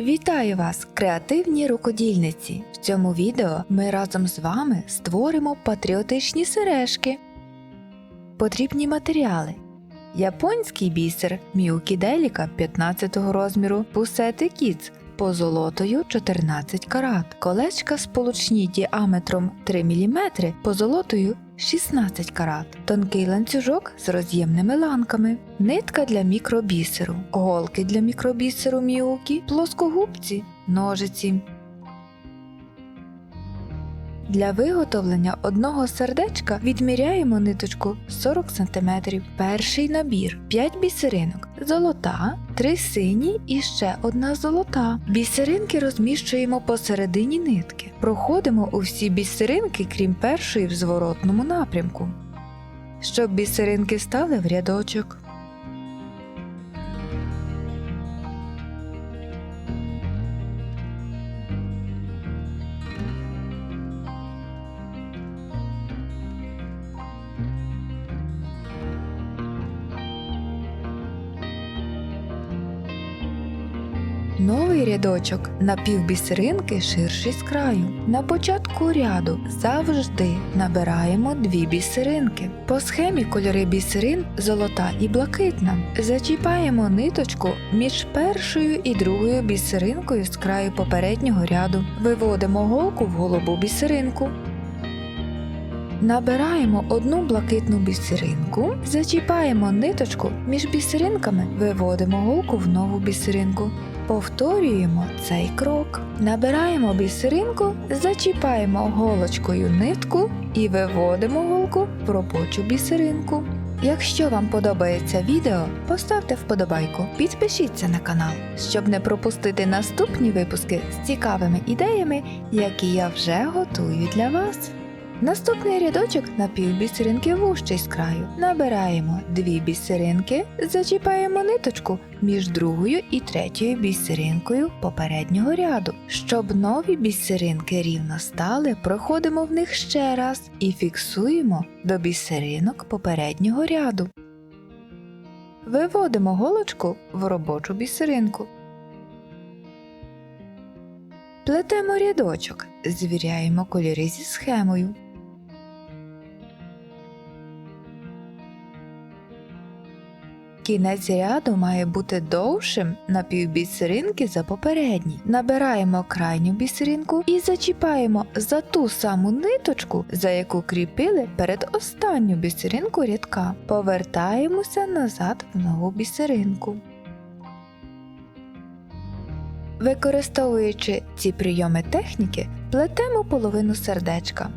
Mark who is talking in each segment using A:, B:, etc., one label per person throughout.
A: Вітаю вас, креативні рукодільниці! В цьому відео ми разом з вами створимо патріотичні сережки. Потрібні матеріали. Японський бісер Міукі Деліка 15 розміру, пусети Кіц позолотою 14 карат, колечка сполучні діаметром 3 мм позолотою 16 карат, тонкий ланцюжок з роз'ємними ланками, нитка для мікробісеру, голки для мікробісеру Міукі, плоскогубці, ножиці. Для виготовлення одного сердечка відміряємо ниточку 40 см. Перший набір 5 бісеринок, золота, 3 сині і ще одна золота. Бісеринки розміщуємо посередині нитки. Проходимо у всі бісеринки, крім першої в зворотному напрямку. Щоб бісеринки стали в рядочок. Новий рядочок на півбісеринки ширший з краю. На початку ряду завжди набираємо дві бісеринки. По схемі кольори бісерин золота і блакитна. Зачіпаємо ниточку між першою і другою бісеринкою з краю попереднього ряду. Виводимо голку в голубу бісеринку. Набираємо одну блакитну бісеринку, зачіпаємо ниточку між бісеринками, виводимо голку в нову бісеринку. Повторюємо цей крок. Набираємо бісеринку, зачіпаємо голочкою нитку і виводимо голку в робочу бісеринку. Якщо вам подобається відео, поставте вподобайку, підпишіться на канал, щоб не пропустити наступні випуски з цікавими ідеями, які я вже готую для вас. Наступний рядочок на півбісеринки вущий з краю. Набираємо дві бісеринки, зачіпаємо ниточку між другою і третьою бісеринкою попереднього ряду. Щоб нові бісеринки рівно стали, проходимо в них ще раз і фіксуємо до бісеринок попереднього ряду. Виводимо голочку в робочу бісеринку. Плетемо рядочок, звіряємо кольори зі схемою. Кінець ряду має бути довшим на півбісеринки за попередній. Набираємо крайню бісеринку і зачіпаємо за ту саму ниточку, за яку кріпили перед останню бісеринку рядка. Повертаємося назад в нову бісеринку. Використовуючи ці прийоми техніки, плетемо половину сердечка.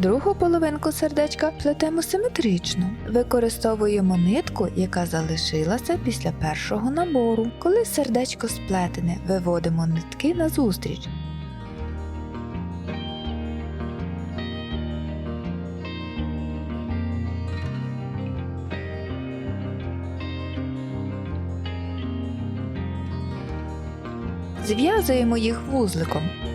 A: Другу половинку сердечка плетемо симетрично. Використовуємо нитку, яка залишилася після першого набору. Коли сердечко сплетене, виводимо нитки назустріч. Зв'язуємо їх вузликом.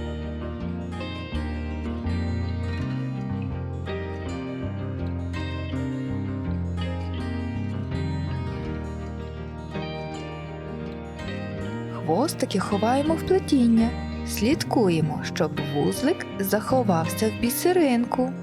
A: Хвостики ховаємо в плетіння. Слідкуємо, щоб вузлик заховався в бісеринку.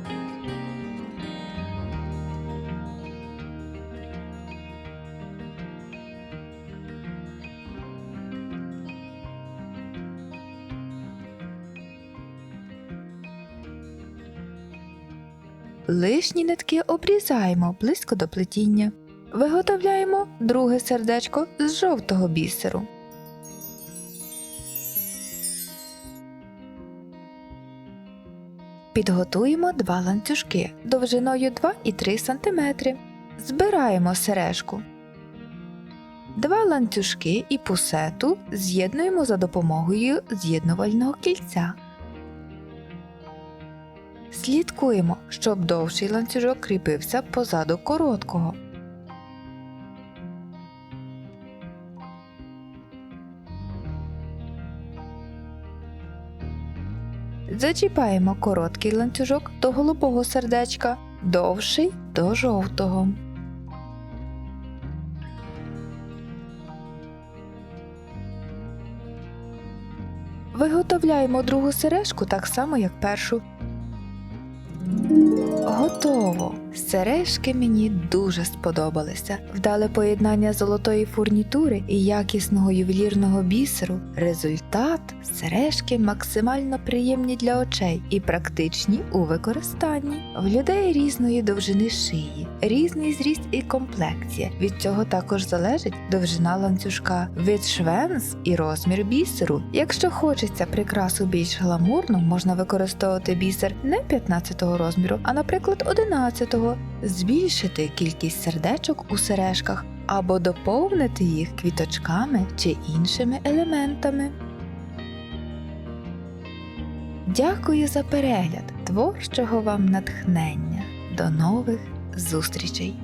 A: Лишні нитки обрізаємо близько до плетіння. Виготовляємо друге сердечко з жовтого бісеру. Підготуємо два ланцюжки довжиною 2,3 см. Збираємо сережку. Два ланцюжки і пусету з'єднуємо за допомогою з'єднувального кільця. Слідкуємо, щоб довший ланцюжок кріпився позаду короткого. Зачіпаємо короткий ланцюжок до голубого сердечка, довший до жовтого. Виготовляємо другу сережку так само, як першу. Готово! Сережки мені дуже сподобалися. Вдале поєднання золотої фурнітури і якісного ювелірного бісеру. Результат сережки максимально приємні для очей і практичні у використанні. В людей різної довжини шиї, різний зріст і комплекція. Від цього також залежить довжина ланцюжка, вид швенс і розмір бісеру. Якщо хочеться прикрасу більш гламурну, можна використовувати бісер не 15-го розміру, а наприклад 11 збільшити кількість сердечок у сережках або доповнити їх квіточками чи іншими елементами. Дякую за перегляд творчого вам натхнення. До нових зустрічей!